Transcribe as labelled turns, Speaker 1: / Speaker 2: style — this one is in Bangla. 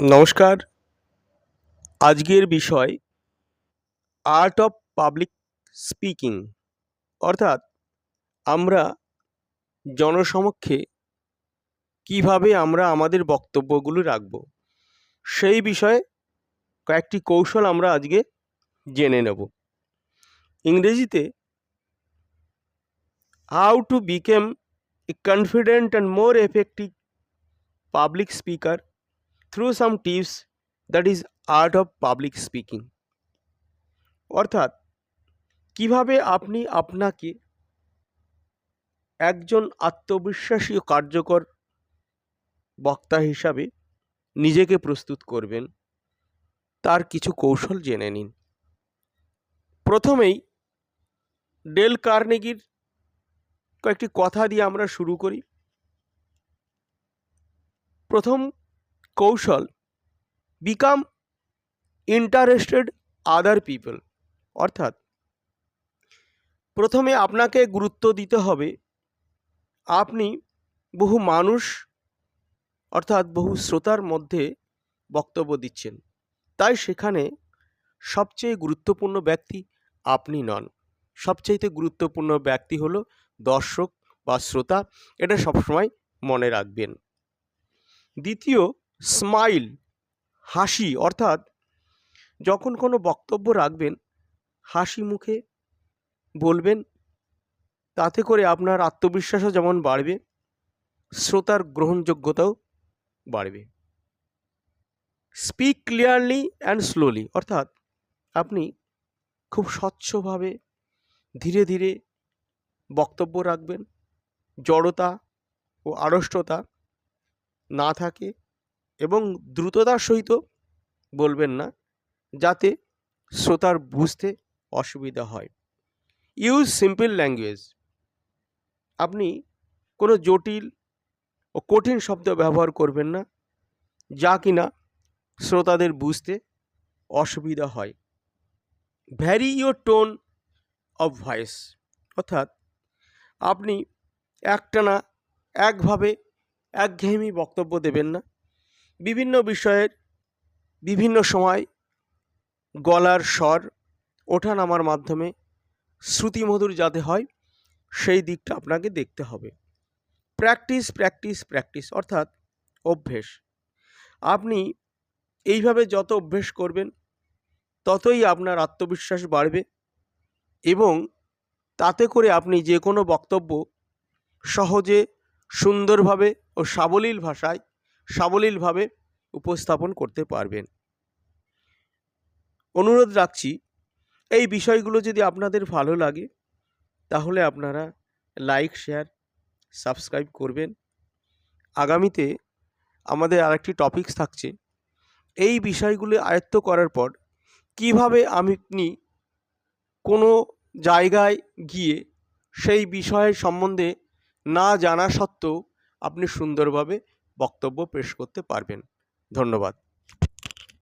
Speaker 1: নমস্কার। আজকের বিষয় আর্ট অফ পাবলিক স্পিকিং অর্থাৎ আমরা জনসমক্ষে কীভাবে আমরা আমাদের বক্তব্যগুলো রাখব, সেই বিষয়ে কয়েকটি কৌশল আমরা আজকে জেনে নেব। ইংরেজিতে how to become a confident and more effective public speaker through some tips that is art of public speaking অর্থাৎ, কীভাবে আপনি আপনাকে একজন আত্মবিশ্বাসী কার্যকর বক্তা হিসাবে নিজেকে প্রস্তুত করবেন, তার কিছু কৌশল জেনে নিন। প্রথমেই, ডেল কার্নেগির কয়েকটি কথা দিয়ে আমরা শুরু করি। প্রথম কৌশল বিকাম ইন্টারেস্টেড আদার পিপল অর্থাৎ প্রথমে আপনাকে গুরুত্ব দিতে হবে, আপনি বহু মানুষ, অর্থাৎ বহু শ্রোতার মধ্যে বক্তব্য দিচ্ছেন, তাই সেখানে সবচেয়ে গুরুত্বপূর্ণ ব্যক্তি আপনি নন। সবচাইতে গুরুত্বপূর্ণ ব্যক্তি হলো দর্শক বা শ্রোতা, এটা সবসময় মনে রাখবেন। দ্বিতীয় স্মাইল, হাসি, অর্থাৎ যখন কোনো বক্তব্য রাখবেন, হাসি মুখে বলবেন, তাতে করে আপনার আত্মবিশ্বাসও যেমন বাড়বে, শ্রোতার গ্রহণযোগ্যতাও বাড়বে। স্পিক ক্লিয়ারলি অ্যান্ড স্লোলি অর্থাৎ আপনি খুব স্বচ্ছভাবে ধীরে ধীরে বক্তব্য রাখবেন, জড়তা ও আড়ষ্টতা না থাকে এবং দ্রুততার সহিত বলবেন না, যাতে শ্রোতার বুঝতে অসুবিধা হয়। ইউজ সিম্পল ল্যাঙ্গুয়েজ আপনি কোনো জটিল ও কঠিন শব্দ ব্যবহার করবেন না, যা কিনা শ্রোতাদের বুঝতে অসুবিধা হয়। Vary your tone of voice অর্থাৎ আপনি একটানা একভাবে একঘেয়েমি বক্তব্য দেবেন না। বিভিন্ন বিষয়ের বিভিন্ন সময় গলার স্বর ওঠানামার মাধ্যমে শ্রুতিমধুর যাতে হয়, সেই দিকটা আপনাকে দেখতে হবে। প্র্যাকটিস প্র্যাকটিস প্র্যাকটিস, অর্থাৎ অভ্যেস। আপনি এইভাবে যত অভ্যেস করবেন, ততই আপনার আত্মবিশ্বাস বাড়বে এবং তাতে করে আপনি যে কোনো বক্তব্য সহজে, সুন্দরভাবে ও সাবলীল ভাষায় সাবলীলভাবে উপস্থাপন করতে পারবেন। অনুরোধ রাখছি, এই বিষয়গুলো যদি আপনাদের ভালো লাগে, তাহলে আপনারা লাইক, শেয়ার, সাবস্ক্রাইব করবেন। আগামীতে আমাদের আরেকটি টপিকস থাকছে, এই বিষয়গুলি আয়ত্ত করার পর কীভাবে আপনি কোনো জায়গায় গিয়ে সেই বিষয়ের সম্বন্ধে না জানা সত্ত্বেও আপনি সুন্দরভাবে বক্তব্য পেশ করতে পারবেন। ধন্যবাদ।